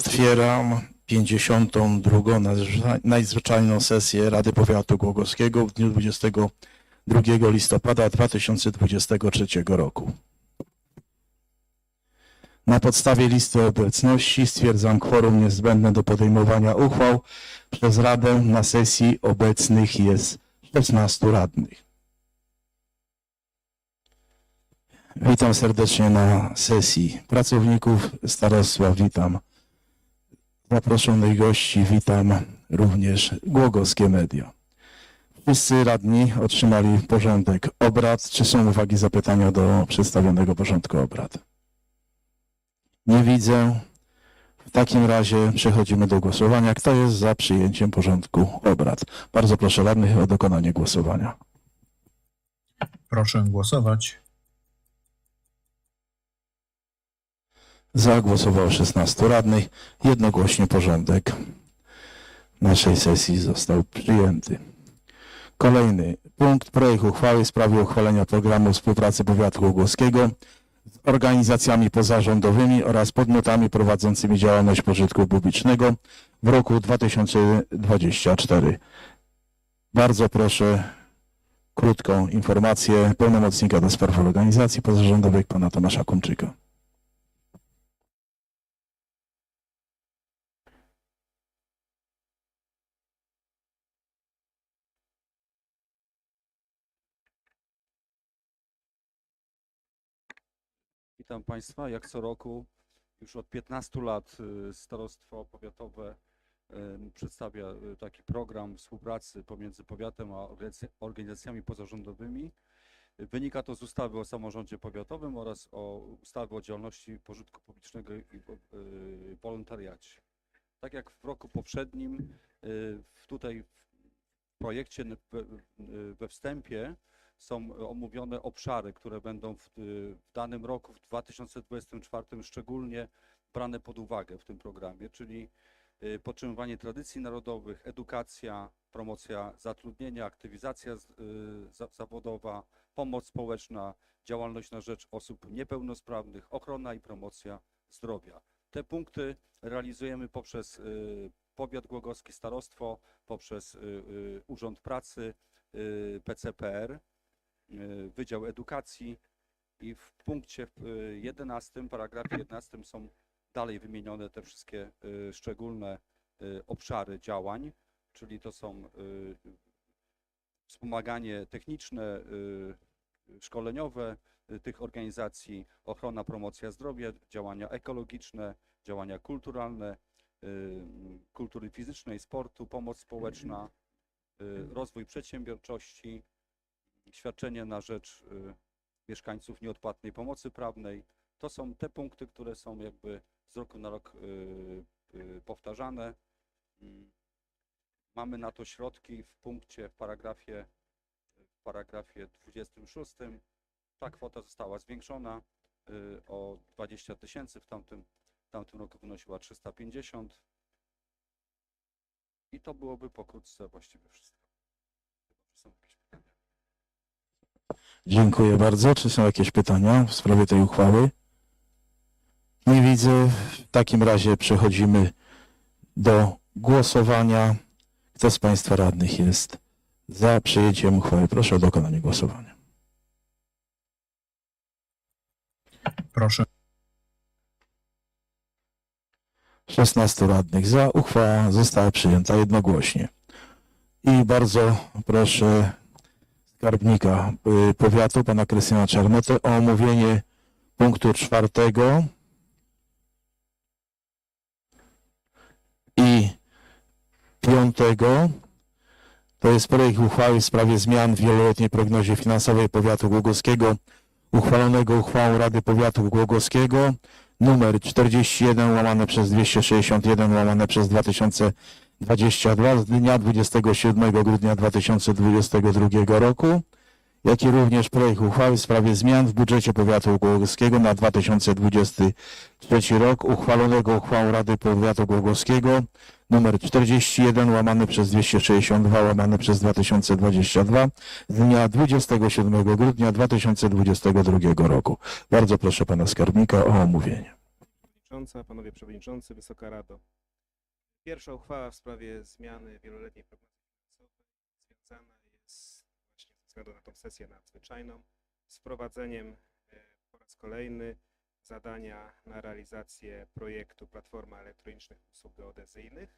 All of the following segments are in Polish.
Otwieram 52. nadzwyczaj- nadzwyczajną sesję Rady Powiatu Głogowskiego w dniu 22 listopada 2023 roku. Na podstawie listy obecności stwierdzam kworum niezbędne do podejmowania uchwał. Przez Radę na sesji obecnych jest 16 radnych. Witam serdecznie na sesji pracowników starostwa. Witam zaproszonych gości. Witam również głogowskie media. Wszyscy radni otrzymali porządek obrad. Czy są uwagi, zapytania do przedstawionego porządku obrad? Nie widzę. W takim razie przechodzimy do głosowania. Kto jest za przyjęciem porządku obrad? Bardzo proszę radnych o dokonanie głosowania. Proszę głosować. Za głosowało 16 radnych. Jednogłośnie porządek naszej sesji został przyjęty. Kolejny punkt. Projekt uchwały w sprawie uchwalenia programu współpracy powiatu głogowskiego z organizacjami pozarządowymi oraz podmiotami prowadzącymi działalność pożytku publicznego w roku 2024. Bardzo proszę krótką informację pełnomocnika do spraw organizacji pozarządowych pana Tomasza Kumczyka. Witam Państwa. Jak co roku, już od 15 lat y, Starostwo Powiatowe przedstawia y, taki program współpracy pomiędzy powiatem a organizac- organizacjami pozarządowymi. Wynika to z ustawy o samorządzie powiatowym oraz o ustawy o działalności pożytku publicznego i y, wolontariacie. Tak jak w roku poprzednim, tutaj w projekcie we wstępie są omówione obszary, które będą w, y, w danym roku, w 2024 szczególnie brane pod uwagę w tym programie, czyli y, podtrzymywanie tradycji narodowych, edukacja, promocja zatrudnienia, aktywizacja y, za- zawodowa, pomoc społeczna, działalność na rzecz osób niepełnosprawnych, ochrona i promocja zdrowia. Te punkty realizujemy poprzez powiat głogowski starostwo, poprzez Urząd Pracy, PCPR, Wydział Edukacji i w punkcie y, 11, paragrafie 11 są dalej wymienione te wszystkie y, szczególne obszary działań, czyli to są wspomaganie techniczne, szkoleniowe tych organizacji, ochrona, promocja zdrowia, działania ekologiczne, działania kulturalne, kultury fizycznej, sportu, pomoc społeczna, rozwój przedsiębiorczości, świadczenie na rzecz y, mieszkańców nieodpłatnej pomocy prawnej. To są te punkty, które są jakby z roku na rok y, y, powtarzane. Mm. Mamy na to środki w punkcie, w paragrafie, w paragrafie 26. Ta kwota została zwiększona o 20 tysięcy, w tamtym, w tamtym roku wynosiła 350. I to byłoby pokrótce właściwie wszystko. Chyba, są jakieś. Dziękuję bardzo. Czy są jakieś pytania w sprawie tej uchwały? Nie widzę. W takim razie przechodzimy do głosowania. Kto z Państwa radnych jest za przyjęciem uchwały? Proszę o dokonanie głosowania. Proszę 16 radnych za. Uchwała została przyjęta jednogłośnie. I bardzo proszę skarbnika y, powiatu, pana Krystiana Czarnotę, o omówienie punktu czwartego i piątego. To jest projekt uchwały w sprawie zmian w wieloletniej prognozie finansowej powiatu głogowskiego, uchwalonego uchwałą Rady Powiatu Głogowskiego numer 41 łamane przez 261 łamane przez 2022 z dnia 27 grudnia 2022 roku, jak i również projekt uchwały w sprawie zmian w budżecie powiatu głogowskiego na 2023 rok uchwalonego uchwałą Rady Powiatu Głogowskiego numer 41 łamane przez 262 łamane przez 2022 z dnia 27 grudnia 2022 roku. Bardzo proszę pana skarbnika o omówienie. Przewodnicząca, Panowie Przewodniczący, Wysoka Rado. Pierwsza uchwała w sprawie zmiany wieloletniej prognozy finansowej związana jest właśnie ze względu na tą sesję nadzwyczajną z wprowadzeniem e, po raz kolejny zadania na realizację projektu Platforma Elektronicznych Usług Geodezyjnych.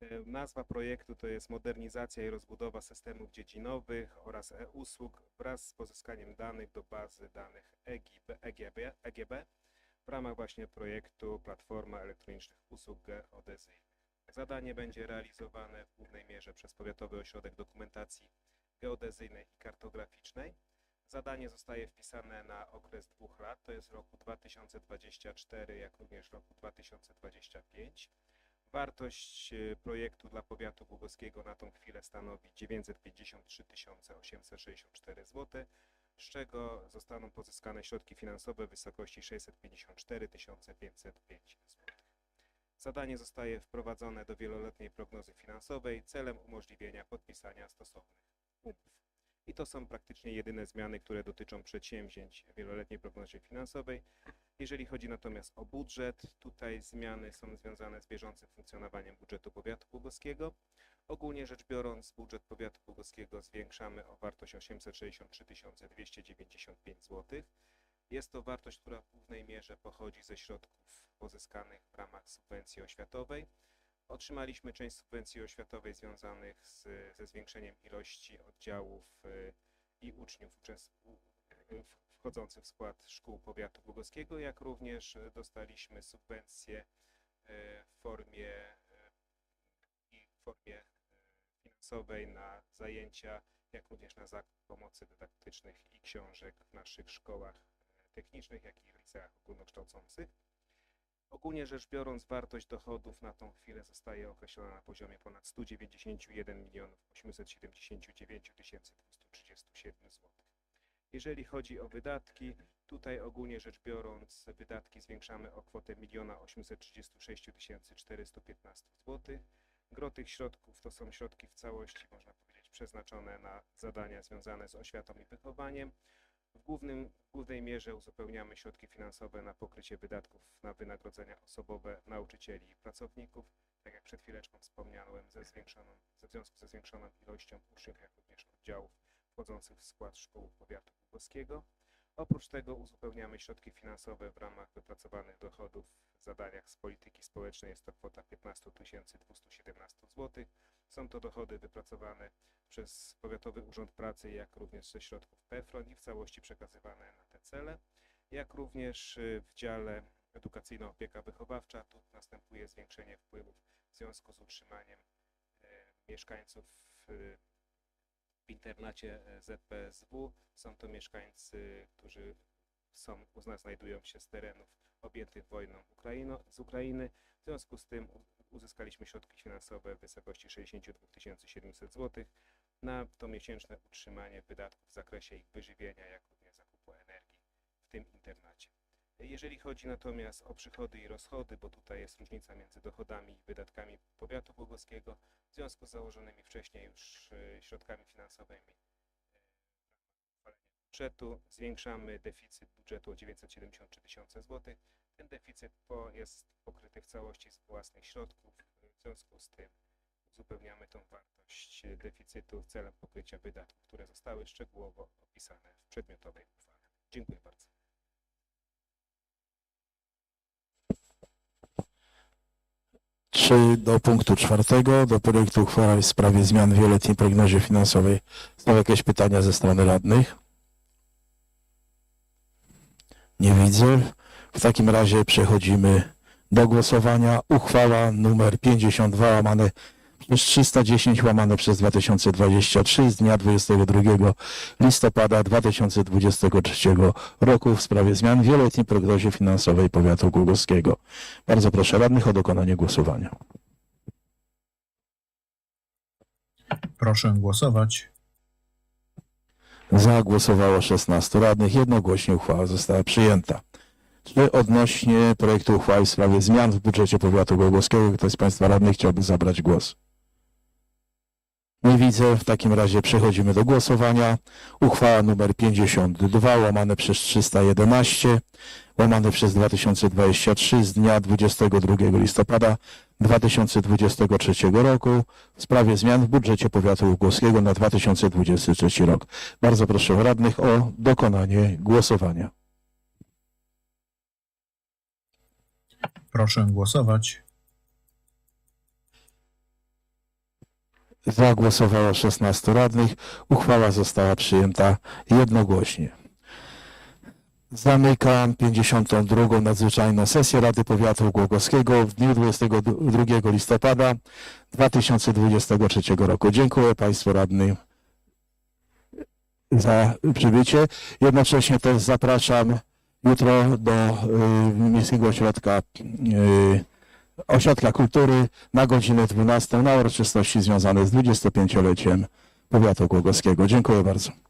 E, Nazwa projektu to jest modernizacja i rozbudowa systemów dziedzinowych oraz e-usług wraz z pozyskaniem danych do bazy danych EGB, EGB, EGB w ramach właśnie projektu Platforma Elektronicznych Usług Geodezyjnych. Zadanie będzie realizowane w głównej mierze przez Powiatowy Ośrodek Dokumentacji Geodezyjnej i Kartograficznej. Zadanie zostaje wpisane na okres dwóch lat, to jest roku 2024, jak również roku 2025. Wartość e, projektu dla powiatu głogowskiego na tą chwilę stanowi 953 864 zł, z czego zostaną pozyskane środki finansowe w wysokości 654 505 zł. Zadanie zostaje wprowadzone do wieloletniej prognozy finansowej celem umożliwienia podpisania stosownych umów. I to są praktycznie jedyne zmiany, które dotyczą przedsięwzięć w wieloletniej prognozie finansowej. Jeżeli chodzi natomiast o budżet, tutaj zmiany są związane z bieżącym funkcjonowaniem budżetu powiatu głogowskiego. Ogólnie rzecz biorąc, budżet powiatu głogowskiego zwiększamy o wartość 863 295 zł. Jest to wartość, która w głównej mierze pochodzi ze środków pozyskanych w ramach subwencji oświatowej. Otrzymaliśmy część subwencji oświatowej związanych z, ze zwiększeniem ilości oddziałów y, i uczniów y, wchodzących w skład szkół powiatu głogowskiego, jak również dostaliśmy subwencję y, w formie w formie finansowej na zajęcia, jak również na zakup pomocy dydaktycznych i książek w naszych szkołach technicznych, jak i liceach ogólnokształcących. Ogólnie rzecz biorąc, wartość dochodów na tą chwilę zostaje określona na poziomie ponad 191 milionów 879 237 zł. Jeżeli chodzi o wydatki, tutaj ogólnie rzecz biorąc, wydatki zwiększamy o kwotę 1 836 415 zł. Gro tych środków to są środki w całości, można powiedzieć, przeznaczone na zadania związane z oświatą i wychowaniem. W głównym, w głównej mierze uzupełniamy środki finansowe na pokrycie wydatków na wynagrodzenia osobowe nauczycieli i pracowników. Tak jak przed chwileczką wspomniałem, ze zwiększoną, ze związku ze zwiększoną ilością uczniów, jak również oddziałów wchodzących w skład szkół powiatu głogowskiego. Oprócz tego uzupełniamy środki finansowe w ramach wypracowanych dochodów w zadaniach z polityki społecznej. Jest to kwota 15 217 zł. Są to dochody wypracowane przez Powiatowy Urząd Pracy, jak również ze środków PFRON i w całości przekazywane na te cele, jak również y, w dziale Edukacyjna Opieka Wychowawcza. Tu następuje zwiększenie wpływów w związku z utrzymaniem e, mieszkańców y, w internacie ZPSW. Są to mieszkańcy, którzy są, znajdują się z terenów objętych wojną Ukraino, z Ukrainy. W związku z tym uzyskaliśmy środki finansowe w wysokości 62 700 zł na to miesięczne utrzymanie wydatków w zakresie ich wyżywienia, jak również zakupu energii w tym internacie. Jeżeli chodzi natomiast o przychody i rozchody, bo tutaj jest różnica między dochodami i wydatkami powiatu głogowskiego, w związku z założonymi wcześniej już e, środkami finansowymi e, budżetu, zwiększamy deficyt budżetu o 973 tysiące złotych. Ten deficyt jest pokryty w całości z własnych środków, w związku z tym uzupełniamy tą wartość deficytu celem pokrycia wydatków, które zostały szczegółowo opisane w przedmiotowej uchwale. Dziękuję bardzo. Czy do punktu czwartego, do projektu uchwały w sprawie zmian w wieloletniej prognozie finansowej są jakieś pytania ze strony radnych? Nie widzę. W takim razie przechodzimy do głosowania. Uchwała numer 52 łamane przez 310 łamane przez 2023 z dnia 22 listopada 2023 roku w sprawie zmian w wieloletniej prognozie finansowej powiatu głogowskiego. Bardzo proszę radnych o dokonanie głosowania. Proszę głosować. Za głosowało 16 radnych. Jednogłośnie uchwała została przyjęta. Czy odnośnie projektu uchwały w sprawie zmian w budżecie powiatu głogowskiego ktoś z Państwa radnych chciałby zabrać głos? Nie widzę. W takim razie przechodzimy do głosowania. Uchwała numer 52 łamane przez 311 łamane przez 2023 z dnia 22 listopada 2023 roku w sprawie zmian w budżecie powiatu ługowskiego na 2023 rok. Bardzo proszę radnych o dokonanie głosowania. Proszę głosować. Za głosowało 16 radnych. Uchwała została przyjęta jednogłośnie. Zamykam 52. nadzwyczajną sesję Rady Powiatu Głogowskiego w dniu 22 listopada 2023 roku. Dziękuję Państwu radnym za przybycie. Jednocześnie też zapraszam jutro do y, Miejskiego Ośrodka y, Ośrodka Kultury na godzinę 12 na uroczystości związane z 25-leciem Powiatu Głogowskiego. Dziękuję bardzo.